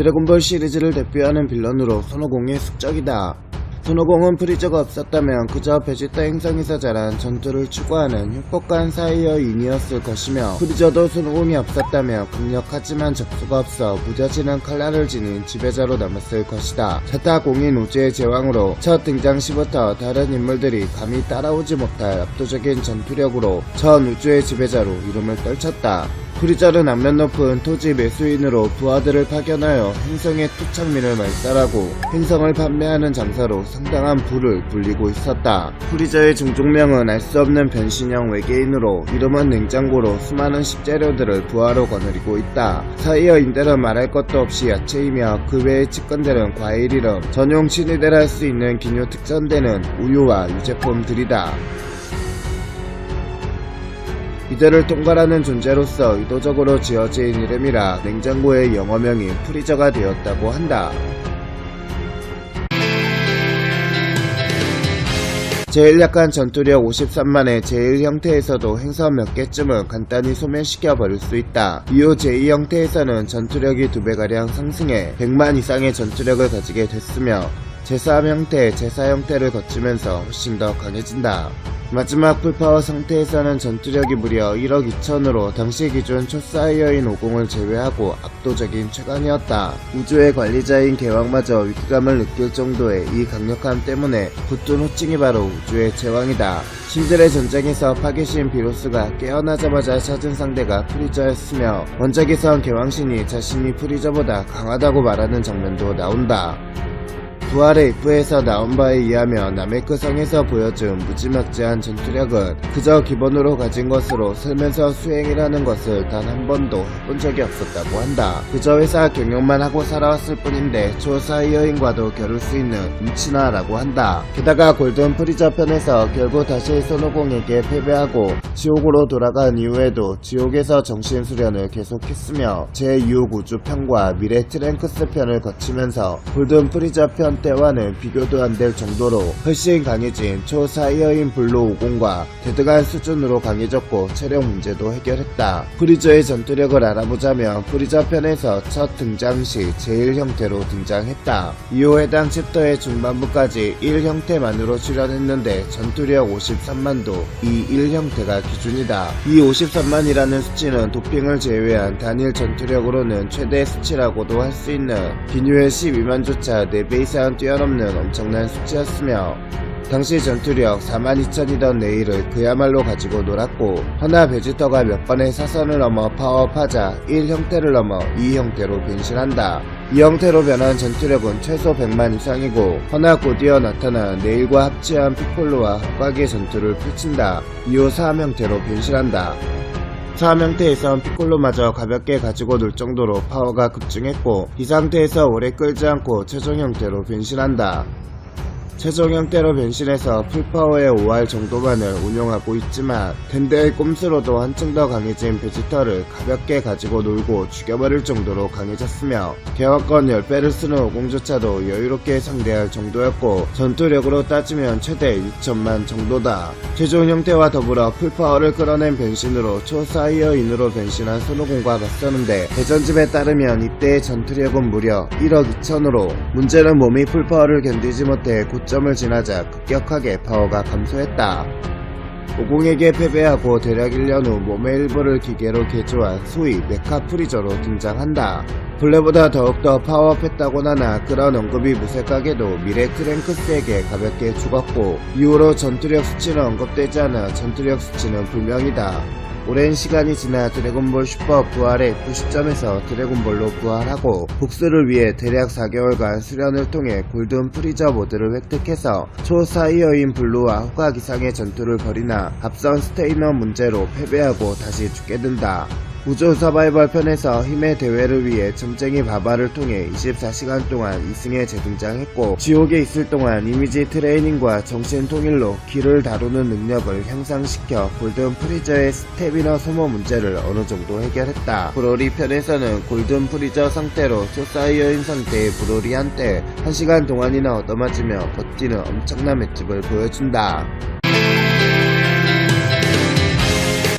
드래곤볼 시리즈를 대표하는 빌런으로 손오공의 숙적이다. 손오공은 프리저가 없었다면 그저 베지터 행성에서 자란 전투를 추구하는 흉폭한 사이어인이었을 것이며 프리저도 손오공이 없었다면 강력하지만 적수가 없어 무뎌지는 칼날을 지닌 지배자로 남았을 것이다. 자타 공인 우주의 제왕으로 첫 등장 시부터 다른 인물들이 감히 따라오지 못할 압도적인 전투력으로 전 우주의 지배자로 이름을 떨쳤다. 프리저는 안면 높은 토지 매수인으로 부하들을 파견하여 행성의 토착민을 말살하고 행성을 판매하는 장사로 상당한 부를 불리고 있었다. 프리저의 중종명은 알 수 없는 변신형 외계인으로 이름은 냉장고로 수많은 식재료들을 부하로 거느리고 있다. 사이어 인들은 말할 것도 없이 야채이며 그 외의 측근들은 과일 이름, 전용 친위대라 할 수 있는 기뇨 특전대는 우유와 유제품들이다. 이들을 통과하는 존재로서 의도적으로 지어진 이름이라 냉장고의 영어명이 프리저가 되었다고 한다. 제일 약한 전투력 53만의 제일 형태에서도 행성 몇 개쯤은 간단히 소멸시켜 버릴 수 있다. 이후 제2 형태에서는 전투력이 2배가량 상승해 100만 이상의 전투력을 가지게 됐으며 제3 형태, 제4 형태를 거치면서 훨씬 더 강해진다. 마지막 풀파워 상태에서는 전투력이 무려 1억 2천으로 당시 기준 초사이어인 50을 제외하고 압도적인 최강이었다. 우주의 관리자인 개왕마저 위기감을 느낄 정도의 이 강력함 때문에 붙은 호칭이 바로 우주의 제왕이다. 신들의 전쟁에서 파괴신 비로스가 깨어나자마자 찾은 상대가 프리저였으며 원작에선 개왕신이 자신이 프리저보다 강하다고 말하는 장면도 나온다. 부활의 입구에서 나온 바에 의하면 나메크 성에서 보여준 무지막지한 전투력은 그저 기본으로 가진 것으로 살면서 수행이라는 것을 단 한 번도 해본 적이 없었다고 한다. 그저 회사 경영만 하고 살아왔을 뿐인데 초사이어인과도 겨룰 수 있는 음치나라고 한다. 게다가 골든 프리저 편에서 결국 다시 손오공에게 패배하고 지옥으로 돌아간 이후에도 지옥에서 정신 수련을 계속했으며 제6 우주 편과 미래 트랭크스 편을 거치면서 골든 프리저 편 때와는 비교도 안 될 정도로 훨씬 강해진 초사이어인 블루 50과 대등한 수준으로 강해졌고 체력 문제도 해결했다. 프리저의 전투력을 알아보자면 프리저 편에서 첫 등장 시 제일 형태로 등장했다. 이후 해당 챕터의 중반부까지 1 형태만으로 출연했는데 전투력 53만도 이 1 형태가 기준이다. 이 53만이라는 수치는 도핑을 제외한 단일 전투력으로는 최대 수치라고도 할 수 있는 기뉴의 12만조차 4배 이상 뛰어넘는 엄청난 수치였으며 당시 전투력 42,000이던 네일을 그야말로 가지고 놀았고 허나 베지터가 몇 번의 사선을 넘어 파워업하자 1 형태를 넘어 2 형태로 변신한다. 이 형태로 변한 전투력은 최소 100만 이상이고 허나 곧이어 나타난 네일과 합치한 피콜로와 흑각의 전투를 펼친다. 이후 3 형태로 변신한다. 3 형태에선 피콜로마저 가볍게 가지고 놀 정도로 파워가 급증했고 이 상태에서 오래 끌지 않고 최종 형태로 변신한다. 최종 형태로 변신해서 풀파워의 5할 정도만을 운용하고 있지만 댄드의 꼼수로도 한층 더 강해진 베지터를 가볍게 가지고 놀고 죽여버릴 정도로 강해졌으며 개화권 10배를 쓰는 오공조차도 여유롭게 상대할 정도였고 전투력으로 따지면 최대 6천만 정도다. 최종 형태와 더불어 풀파워를 끌어낸 변신으로 초사이어인으로 변신한 손오공과 맞서는데 대전집에 따르면 이때의 전투력은 무려 1억 2천으로 문제는 몸이 풀파워를 견디지 못해 고 점을 지나자 급격하게 파워가 감소했다. 오공에게 패배하고 대략 1년 후 몸의 일부를 기계로 개조한 소위 메카 프리저로 등장한다. 본래보다 더욱더 파워업했다고 나나 그런 언급이 무색하게도 미래 크랭크스에게 가볍게 죽었고 이후로 전투력 수치는 언급되지 않아 전투력 수치는 불명이다. 오랜 시간이 지나 드래곤볼 슈퍼 부활의 F 시점에서 드래곤볼로 부활하고 복수를 위해 대략 4개월간 수련을 통해 골든 프리저 모드를 획득해서 초사이어인 블루와 호각 이상의 전투를 벌이나 앞선 스테이너 문제로 패배하고 다시 죽게 된다. 우주 서바이벌 편에서 힘의 대회를 위해 점쟁이 바바를 통해 24시간 동안 2승에 재등장했고 지옥에 있을 동안 이미지 트레이닝과 정신 통일로 길을 다루는 능력을 향상시켜 골든 프리저의 스태미너 소모 문제를 어느 정도 해결했다. 브로리 편에서는 골든 프리저 상태로 초사이어인 상태의 브로리한테 1시간 동안이나 얻어맞으며 버티는 엄청난 맷집을 보여준다.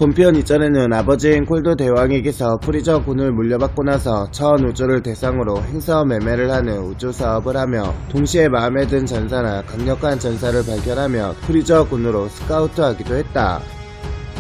본편 이전에는 아버지인 콜드 대왕에게서 프리저 군을 물려받고 나서 전 우주를 대상으로 행사 매매를 하는 우주 사업을 하며 동시에 마음에 든 전사나 강력한 전사를 발견하며 프리저 군으로 스카우트하기도 했다.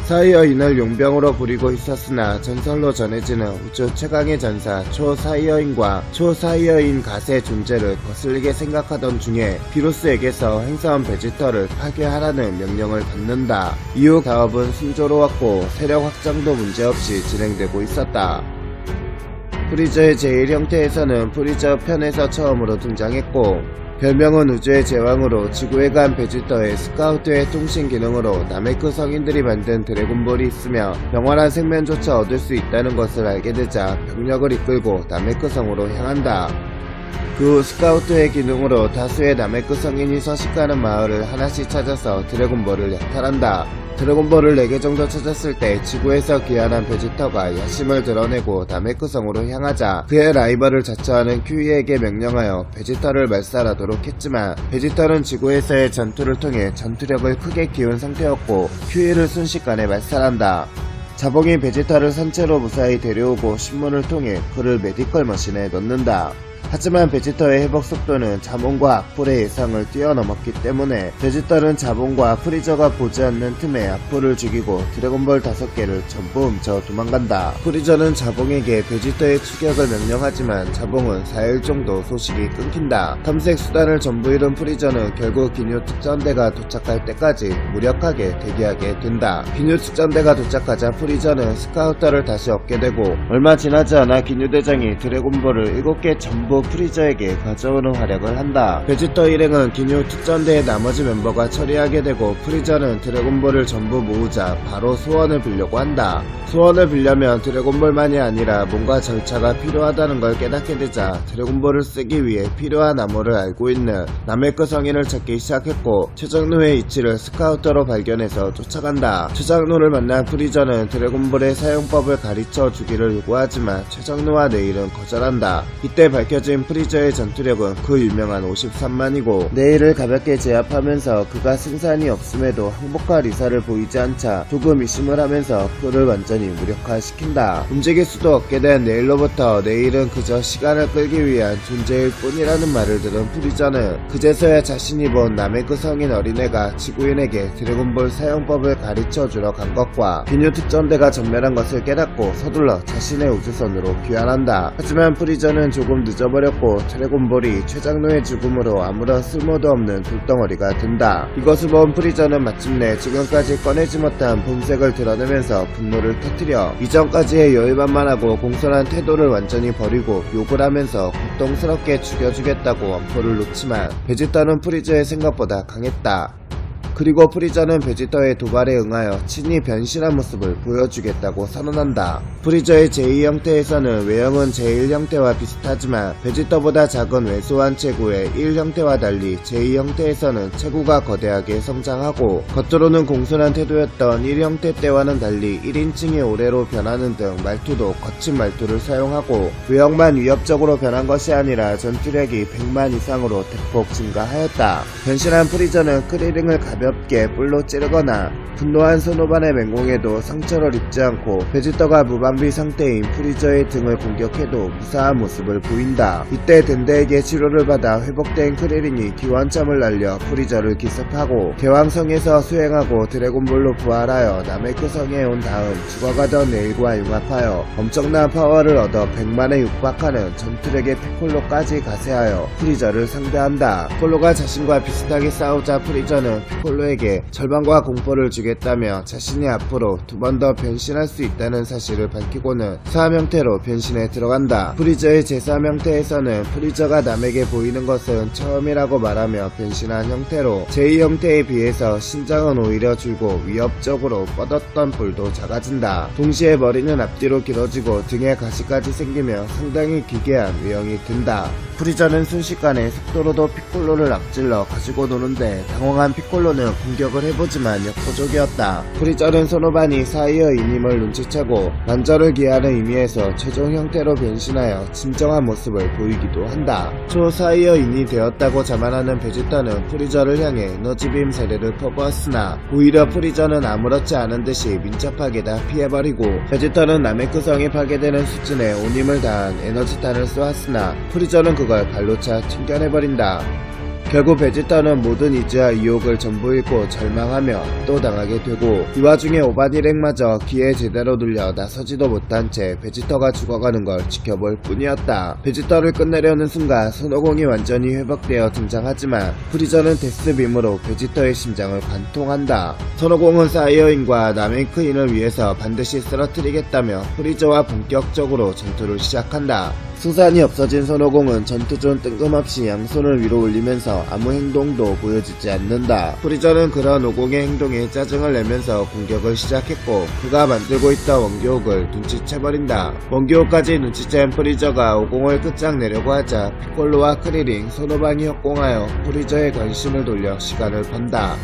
사이어 인을 용병으로 부리고 있었으나 전설로 전해지는 우주 최강의 전사 초사이어인과 초사이어인 갓의 존재를 거슬리게 생각하던 중에 비루스에게서 행사원 베지터를 파괴하라는 명령을 받는다. 이후 사업은 순조로웠고 세력 확장도 문제없이 진행되고 있었다. 프리저의 제일 형태에서는 프리저 편에서 처음으로 등장했고 별명은 우주의 제왕으로 지구에 간 베지터의 스카우트의 통신 기능으로 나메크 성인들이 만든 드래곤볼이 있으며 영원한 생명조차 얻을 수 있다는 것을 알게 되자 병력을 이끌고 나메크 성으로 향한다. 그 후 스카우트의 기능으로 다수의 나메크 성인이 서식하는 마을을 하나씩 찾아서 드래곤볼을 약탈한다. 드래곤볼을 4개 정도 찾았을 때 지구에서 귀환한 베지터가 야심을 드러내고 나메크 성으로 향하자 그의 라이벌을 자처하는 큐이에게 명령하여 베지터를 말살하도록 했지만 베지터는 지구에서의 전투를 통해 전투력을 크게 키운 상태였고 큐이를 순식간에 말살한다. 자봉이 베지터를 산채로 무사히 데려오고 신문을 통해 그를 메디컬 머신에 넣는다. 하지만 베지터의 회복 속도는 자몽과 악플의 예상을 뛰어넘었기 때문에 베지터는 자몽과 프리저가 보지 않는 틈에 악플을 죽이고 드래곤볼 5개를 전부 훔쳐 도망간다. 프리저는 자봉에게 베지터의 추격을 명령하지만 자봉은 4일 정도 소식이 끊긴다. 탐색 수단을 전부 잃은 프리저는 결국 기뉴 특전대가 도착할 때까지 무력하게 대기하게 된다. 기뉴 특전대가 도착하자 프리저는 스카우터를 다시 얻게 되고 얼마 지나지 않아 기뉴 대장이 드래곤볼을 7개 전부 프리저에게 가져오는 활약을 한다. 베지터 일행은 기뉴 특전대의 나머지 멤버가 처리하게 되고 프리저는 드래곤볼을 전부 모으자 바로 소원을 빌려고 한다. 소원을 빌려면 드래곤볼만이 아니라 뭔가 절차가 필요하다는 걸 깨닫게 되자 드래곤볼을 쓰기 위해 필요한 암호를 알고 있는 나메크 성인을 찾기 시작했고 최정노의 위치를 스카우터로 발견해서 쫓아간다. 최정노를 만난 프리저는 드래곤볼의 사용법을 가르쳐 주기를 요구하지만 최정노와 내일은 거절한다. 이때 밝혀 진 프리저의 전투력은 그 유명한 53만이고 내일을 가볍게 제압하면서 그가 승산이 없음에도 항복할 의사를 보이지 않자 조금 의심을 하면서 그를 완전히 무력화시킨다. 움직일 수도 없게 된 내일로부터 내일은 그저 시간을 끌기 위한 존재일 뿐이라는 말을 들은 프리저는 그제서야 자신이 본 남의 그 성인 어린애가 지구인에게 드래곤볼 사용법을 가르쳐 주러 간 것과 비뉴 특전대가 전멸한 것을 깨닫고 서둘러 자신의 우주선으로 귀환한다. 하지만 프리저는 조금 늦어 버렸고 드래곤볼이 최장로의 죽음으로 아무런 쓸모도 없는 돌덩어리가 된다. 이것을 본 프리저는 마침내 지금까지 꺼내지 못한 본색을 드러내면서 분노를 터뜨려 이전까지의 여유만만하고 공손한 태도를 완전히 버리고 욕을 하면서 고통스럽게 죽여주겠다고 엄포를 놓지만 베지터는 프리저의 생각보다 강했다. 그리고 프리저는 베지터의 도발에 응하여 친히 변신한 모습을 보여주겠다고 선언한다. 프리저의 제2 형태에서는 외형은 제1 형태와 비슷하지만 베지터보다 작은 왜소한 체구의 1 형태와 달리 제2 형태에서는 체구가 거대하게 성장하고 겉으로는 공손한 태도였던 1 형태 때와는 달리 1인칭의 오래로 변하는 등 말투도 거친 말투를 사용하고 외형만 위협적으로 변한 것이 아니라 전투력이 100만 이상으로 대폭 증가하였다. 변신한 프리저는 크리링을 가 볍게 뿔로 찌르거나 분노한 소노반의 맹공에도 상처를 입지 않고 베지터가 무방비 상태인 프리저의 등을 공격해도 무사한 모습을 보인다. 이때 덴데에게 치료를 받아 회복된 크리링이 기원참을 날려 프리저를 기습하고 대왕성에서 수행하고 드래곤볼로 부활하여 나메크 성에 온 다음 죽어가던 네일과 융합하여 엄청난 파워를 얻어 100만에 육박하는 전투력의 피콜로까지 가세하여 프리저를 상대한다. 피콜로가 자신과 비슷하게 싸우자 프리저는 피콜로 에게 절망과 공포를 주겠다며 자신이 앞으로 두 번 더 변신할 수 있다는 사실을 밝히고는 사암 형태로 변신에 들어간다. 프리저의 제3 형태에서는 프리저가 남에게 보이는 것은 처음이라고 말하며 변신한 형태로 제2 형태에 비해서 신장은 오히려 줄고 위협적으로 뻗었던 볼도 작아진다. 동시에 머리는 앞뒤로 길어지고 등에 가시까지 생기며 상당히 기괴한 외형이 든다. 프리저는 순식간에 속도로도 피콜로를 앞질러 가지고 노는데 당황한 피콜로는 공격을 해보지만 역부족이었다. 프리저는 소노반이 사이어 이님을 눈치채고 만전을 기하는 의미에서 최종 형태로 변신하여 진정한 모습을 보이기도 한다. 초 사이어 인이 되었다고 자만하는 베지터는 프리저를 향해 에너지빔 세례를 퍼부었으나 오히려 프리저는 아무렇지 않은 듯이 민첩하게 다 피해버리고 베지터는 나메크성에 파괴되는 수준의 온 힘을 다한 에너지탄을 쏘았으나 프리저는 그걸 발로 차 튕겨내버린다. 결국 베지터는 모든 이지와 유혹을 전부 잃고 절망하며 또 당하게 되고 이 와중에 오바디렉마저 기에 제대로 눌려 나서지도 못한 채 베지터가 죽어가는 걸 지켜볼 뿐이었다. 베지터를 끝내려는 순간 손오공이 완전히 회복되어 등장하지만 프리저는 데스빔으로 베지터의 심장을 관통한다. 손오공은 사이어인과 나메이크인을 위해서 반드시 쓰러뜨리겠다며 프리저와 본격적으로 전투를 시작한다. 수산이 없어진 손오공은 전투 중 뜬금없이 양손을 위로 올리면서 아무 행동도 보여주지 않는다. 프리저는 그런 오공의 행동에 짜증을 내면서 공격을 시작했고 그가 만들고 있던 원기옥을 눈치채버린다. 원기옥까지 눈치챈 프리저가 오공을 끝장내려고 하자 피콜로와 크리링, 소노방이 협공하여 프리저의 관심을 돌려 시간을 번다.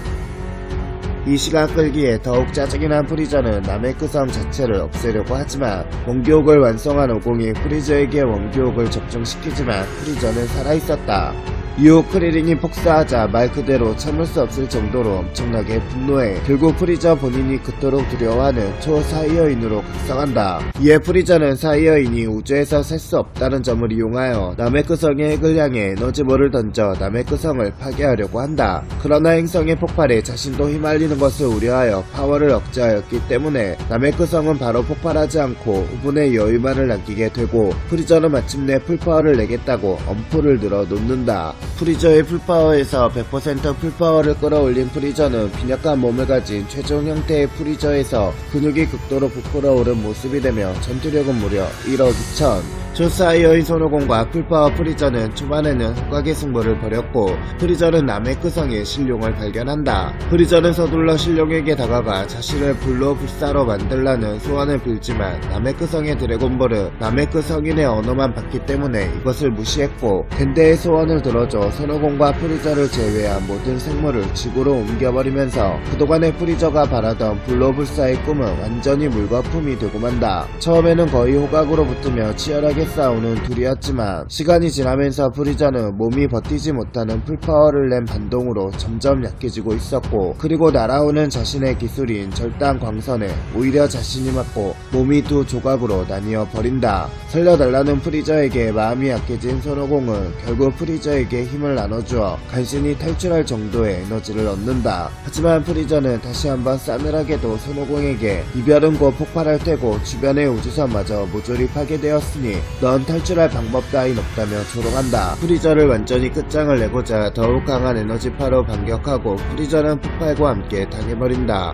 이 시간 끌기에 더욱 짜증이 난 프리저는 나메크성 자체를 없애려고 하지만 원기옥을 완성한 오공이 프리저에게 원기옥을 접종시키지만 프리저는 살아있었다. 이후 크리링이 폭사하자 말 그대로 참을 수 없을 정도로 엄청나게 분노해 결국 프리저 본인이 그토록 두려워하는 초사이어인으로 각성한다. 이에 프리저는 사이어인이 우주에서 살수 없다는 점을 이용하여 나메크성의 핵을 향해 에너지볼을 던져 나메크성을 파괴하려고 한다. 그러나 행성의 폭발에 자신도 휘말리는 것을 우려하여 파워를 억제하였기 때문에 나메크성은 바로 폭발하지 않고 후분의 여유만을 남기게 되고 프리저는 마침내 풀파워를 내겠다고 엄프를 늘어 놓는다. 프리저의 풀파워에서 100% 풀파워를 끌어올린 프리저는 빈약한 몸을 가진 최종 형태의 프리저에서 근육이 극도로 부풀어 오른 모습이 되며 전투력은 무려 1억 2천. 조사이어인 손오공과 풀파워 프리저는 초반에는 흑각의 승부를 벌였고 프리저는 나메크성의 신룡을 발견한다. 프리저는 서둘러 신룡에게 다가가 자신을 불로 불사로 만들라는 소원을 빌지만 나메크성의 드래곤볼은 나메크 성인의 언어만 받기 때문에 이것을 무시했고 덴데의 소원을 들어줘 손오공과 프리저를 제외한 모든 생물을 지구로 옮겨버리면서 그동안의 프리저가 바라던 불로불사의 꿈은 완전히 물거품이 되고 만다. 처음에는 거의 호각으로 붙으며 치열하게 싸우는 둘이었지만 시간이 지나면서 프리저는 몸이 버티지 못하는 풀파워를 낸 반동으로 점점 약해지고 있었고 그리고 날아오는 자신의 기술인 절단 광선에 오히려 자신이 맞고 몸이 두 조각으로 나뉘어 버린다. 살려달라는 프리저에게 마음이 약해진 손오공은 결국 프리저에게 힘을 나눠주어 간신히 탈출할 정도의 에너지를 얻는다. 하지만 프리저는 다시 한번 싸늘하게도 손오공에게 이별은 곧 폭발할 테고 주변의 우주선마저 모조리 파괴되었으니 넌 탈출할 방법 따윈 없다며 조롱한다. 프리저를 완전히 끝장을 내고자 더욱 강한 에너지파로 반격하고 프리저는 폭발과 함께 당해버린다.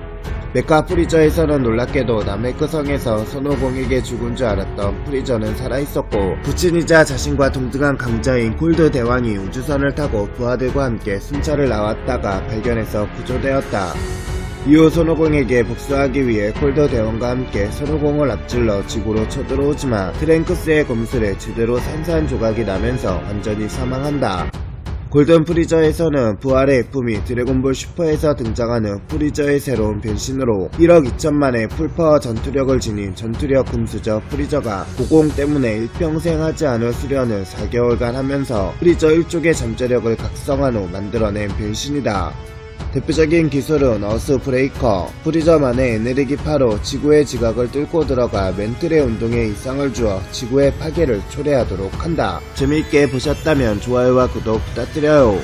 메카 프리저에서는 놀랍게도 나메크 성에서 손오공에게 죽은 줄 알았던 프리저는 살아있었고 부친이자 자신과 동등한 강자인 콜드 대왕이 우주선을 타고 부하들과 함께 순찰을 나왔다가 발견해서 구조되었다. 이후 손오공에게 복수하기 위해 콜더 대원과 함께 손오공을 앞질러 지구로 쳐들어오지만 트랭크스의 검술에 제대로 산산조각이 나면서 완전히 사망한다. 골든 프리저에서는 부활의 F미 드래곤볼 슈퍼에서 등장하는 프리저의 새로운 변신으로 1억 2천만의 풀파워 전투력을 지닌 전투력 금수저 프리저가 고공 때문에 일평생 하지 않을 수련을 4개월간 하면서 프리저 1쪽의 잠재력을 각성한 후 만들어낸 변신이다. 대표적인 기술은 어스 브레이커, 프리저만의 에너지파로 지구의 지각을 뚫고 들어가 멘틀의 운동에 이상을 주어 지구의 파괴를 초래하도록 한다. 재미있게 보셨다면 좋아요와 구독 부탁드려요.